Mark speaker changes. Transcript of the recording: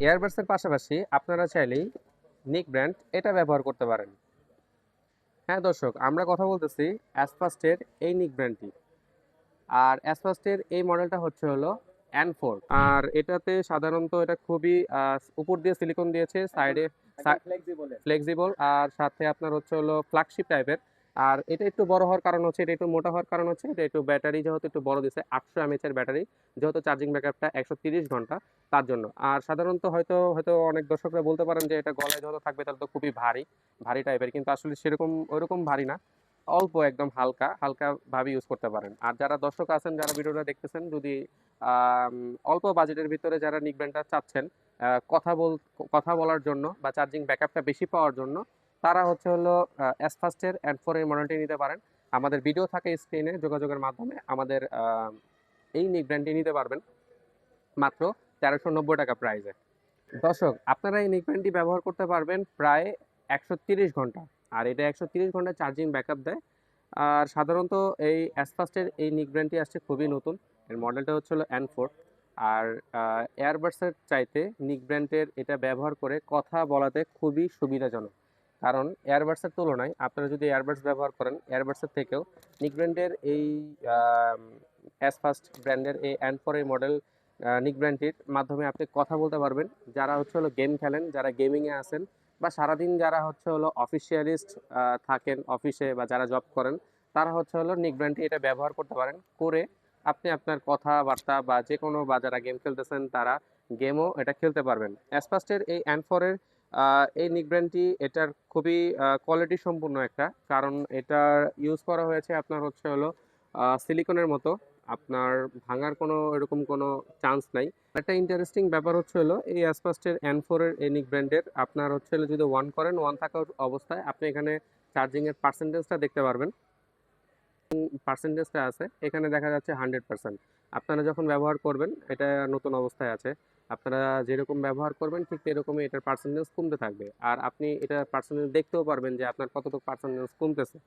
Speaker 1: এয়ারবাডসের পাশাপাশি আপনারা চাইলেই নিক ব্র্যান্ড এটা ব্যবহার করতে পারেন। হ্যাঁ দর্শক আমরা কথা বলতেছি অ্যাসপাস্টের এই নিক ব্র্যান্ডটি আর অ্যাসপাস্টের এই মডেলটা হচ্ছে হলো এন ফোর আর এটাতে সাধারণত এটা খুবই উপর দিয়ে সিলিকন দিয়েছে সাইডে ফ্লেক্সিবল আর সাথে আপনার হচ্ছে হলো ফ্ল্যাগশিপ টাইপের আর এটা একটু বড় হওয়ার কারণ হচ্ছে, এটা একটু মোটা হওয়ার কারণ হচ্ছে, এটা একটু ব্যাটারি যেহেতু একটু বড় দিছে, আটশো এমএচ এর ব্যাটারি, যেহেতু চার্জিং ব্যাকআপটা একশো ঘণ্টা, তার জন্য। আর সাধারণত হয়তো হয়তো অনেক দর্শকরা বলতে পারেন যে এটা গলায় যেহেতু থাকবে, তাহলে তো খুবই ভারী ভারী টাইপের কিন্তু আসলে সেরকম ওইরকম ভারী না। অল্প একদম হালকা হালকা ভাবে ইউজ করতে পারেন। আর যারা দর্শক আছেন, যারা ভিডিওটা দেখতেছেন, যদি অল্প বাজেটের ভিতরে যারা নিক ব্র্যান্ডটা চাচ্ছেন কথা বল, কথা বলার জন্য বা চার্জিং ব্যাকআপটা বেশি পাওয়ার জন্য তারা হচ্ছে হলো এস ফার্স্টের অ্যান্ড ফোর এর মডেলটি নিতে পারেন। আমাদের ভিডিও থাকে স্ক্রিনে যোগাযোগের মাধ্যমে। আমাদের এই নিক ব্র্যান্ডটি নিতে পারবেন মাত্র তেরোশো নব্বই টাকা প্রাইসে দর্শক, আপনারা এই নিক ব্র্যান্ডটি ব্যবহার করতে পারবেন প্রায় একশো তিরিশ ঘণ্টা। আর এটা একশো তিরিশ ঘণ্টা চার্জিং ব্যাকআপ দেয়। আর সাধারণত এই অ্যাসফাস্টের এই নিক ব্র্যান্ডটি আসছে খুবই নতুন। এর মডেলটা হচ্ছে এন ফোর আর এয়ারবাডসের চাইতে নিক ব্র্যান্ডের এটা ব্যবহার করে কথা বলাতে খুবই সুবিধাজনক। কারণ এয়ারবাডসের তুলনায় আপনারা যদি এয়ারবাডস ব্যবহার করেন, এয়ারবাডসের থেকেও নিক ব্র্যান্ডের এই অ্যাস অ্যাসফাস্ট ব্র্যান্ডের এই অ্যান্ড ফোর এই মডেল নিক ব্র্যান্ডটির মাধ্যমে আপনি কথা বলতে পারবেন। যারা হচ্ছে হলো গেম খেলেন, যারা গেমিংয়ে আসেন বা সারাদিন যারা হচ্ছে হলো অফিসিয়ালিস্ট থাকেন অফিসে বা যারা জব করেন, তারা হচ্ছে হলো নিক ব্র্যান্ডটি এটা ব্যবহার করতে পারেন। করে আপনি আপনার কথাবার্তা বা যে কোনো বা যারা গেম খেলতেছেন, তারা গেমও এটা খেলতে পারবেন। অ্যাসপাস্টের এই অ্যানফোরের এই নিক ব্র্যান্ডটি এটার খুবই কোয়ালিটি সম্পূর্ণ একটা। কারণ এটা ইউজ করা হয়েছে আপনার হচ্ছে হলো সিলিকনের মতো। আপনার ভাঙার কোনো এরকম কোনো চান্স নাই। একটা ইন্টারেস্টিং ব্যাপার হচ্ছে হলো, এই অ্যাসপাস্টের এন ফোরের এনিক ব্র্যান্ডের আপনার হচ্ছে হলো যদি ওয়ান করেন ওয়ান থাকা অবস্থায় আপনি এখানে চার্জিংয়ের পার্সেন্টেজটা দেখতে পারবেন। পার্সেন্টেজটা আছে, এখানে দেখা যাচ্ছে হান্ড্রেড পার্সেন্ট আপনারা যখন ব্যবহার করবেন, এটা নতুন অবস্থায় আছে। আপনারা যেরকম ব্যবহার করবেন, ঠিক এরকমই এটার পার্সেন্টেজ কমতে থাকবে। আর আপনি এটা পার্সেন্টেজ দেখতেও পারবেন যে আপনার কতটুকু পার্সেন্টেজ কমতেছে।